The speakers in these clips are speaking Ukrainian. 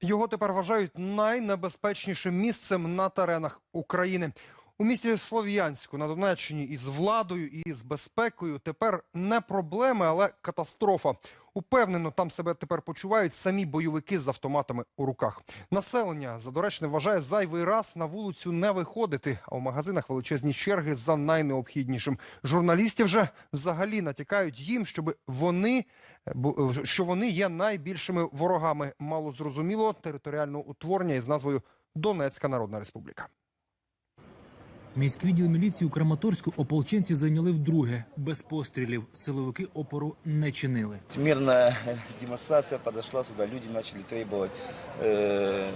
Його тепер вважають найнебезпечнішим місцем на теренах України. У місті Слов'янську на Донеччині із владою і з безпекою тепер не проблеми, але катастрофа. Упевнено, там себе тепер почувають самі бойовики з автоматами у руках. Населення за доречне вважає зайвий раз на вулицю не виходити, а у магазинах величезні черги за найнеобхіднішим. Журналістів же взагалі натякають їм, щоб вони бо- що вони є найбільшими ворогами мало зрозумілого територіального утворення із назвою Донецька Народна Республіка. Міський відділ міліції у Краматорську ополченці зайняли вдруге. Без пострілів силовики опору не чинили. Мирная демонстрация подошла сюда, люди начали требовать э,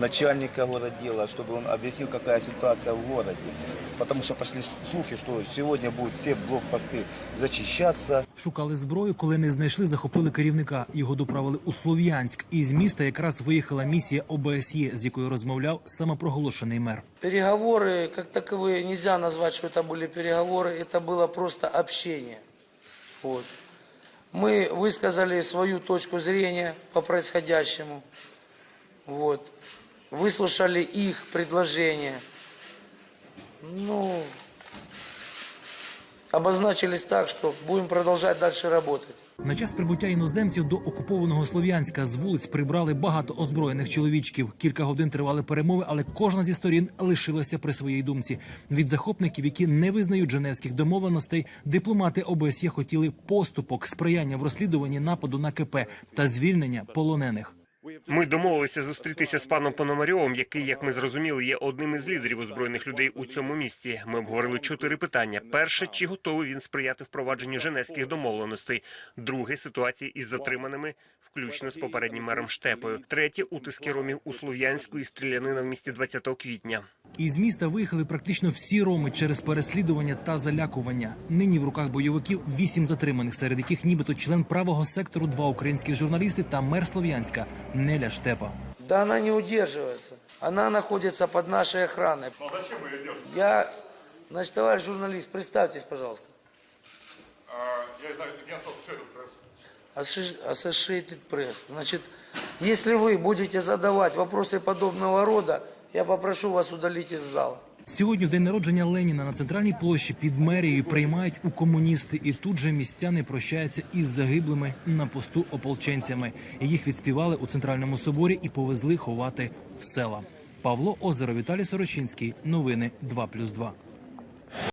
начальника городдела, чтобы он объяснил, какая ситуация в городе. Потому что пошли слухи, что сегодня будут все блокпосты зачищаться. Шукали зброю, коли не знайшли, захопили керівника. Його доправили у Слов'янськ. Із міста якраз виїхала місія ОБСЄ, з якою розмовляв самопроголошений мер. Переговоры, как таковые, нельзя назвать, что это были переговоры, это было просто общение. Вот. Мы высказали свою точку зрения по происходящему. Вот. Выслушали их предложения. Ну, обозначились так, что будем продолжать дальше работать. На час прибуття іноземців до окупованого Слов'янська з вулиць прибрали багато озброєних чоловічків. Кілька годин тривали перемови, але кожна зі сторін лишилася при своїй думці. Від захопників, які не визнають женевських домовленостей, дипломати ОБСЄ хотіли поступок, сприяння в розслідуванні нападу на КП та звільнення полонених. Ми домовилися зустрітися з паном Пономарьовим, який, як ми зрозуміли, є одним із лідерів озброєних людей у цьому місті. Ми обговорили чотири питання: перше, чи готовий він сприяти впровадженню женевських домовленостей? Друге ситуації із затриманими, включно з попереднім мером Штепою. Третє утиски ромів у Слов'янську і стрілянина в місті 20 квітня. Із міста виїхали практично всі роми через переслідування та залякування. Нині в руках бойовиків вісім затриманих, серед яких нібито член правого сектору, два українських журналісти та мер Слов'янська Неля Штепа. Да она не удерживается. Она находится под нашей охраной. Ну а зачем вы ее держите? Я, значит, товарищ журналист, представьтесь, пожалуйста. А, я из агентства Associated Press. Associ- Associated Press. Значит, если вы будете задавать вопросы подобного рода, я попрошу вас удалить из зала. Сьогодні, в день народження Леніна, на центральній площі під мерією приймають у комуністи, і тут же містяни прощаються із загиблими на посту ополченцями. Їх відспівали у центральному соборі і повезли ховати в села. Павло Озеро, Віталій Сорочинський. Новини 2+,2.